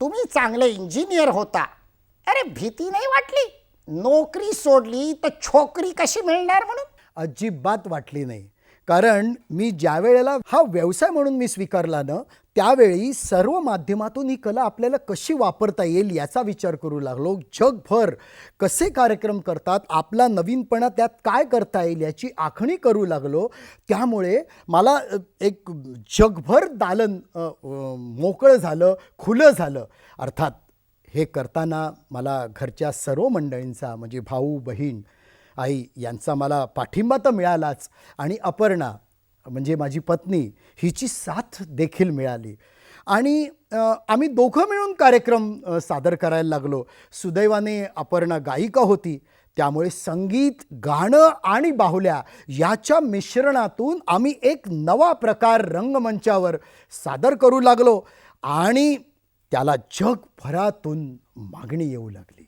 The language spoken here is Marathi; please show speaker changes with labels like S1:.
S1: तुम्ही चांगले इंजिनियर होता. अरे भीती नाही वाटली? नोकरी सोडली तर छोकरी कशी मिळणार म्हणून?
S2: अजिबात वाटली नाही. कारण मी ज्या वेळेला हा व्यवसाय म्हणून मी स्वीकारला ना त्यावेळी सर्व माध्यमातून ही कला आपल्याला कशी वापरता येईल याचा विचार करू लागलो. जगभर कसे कार्यक्रम करतात आपला नवीनपणा त्यात काय करता येईल याची आखणी करू लागलो. त्यामुळे मला एक जगभर दालन मोकळं झालं खुलं झालं. अर्थात हे करताना मला घरच्या सर्व मंडळींचा म्हणजे भाऊ बहीण आई यांचा मला पाठिंबा तर मिळालाच. आणि अपर्णा म्हणजे माझी पत्नी हिची साथ देखील मिळाली. आणि आम्ही दोघं मिळून कार्यक्रम सादर करायला लागलो. सुदैवाने अपर्णा गायिका होती. त्यामुळे संगीत गाणं आणि बाहुल्या याच्या मिश्रणातून आम्ही एक नवा प्रकार रंगमंचावर सादर करू लागलो. आणि त्याला जगभरातून मागणी येऊ लागली.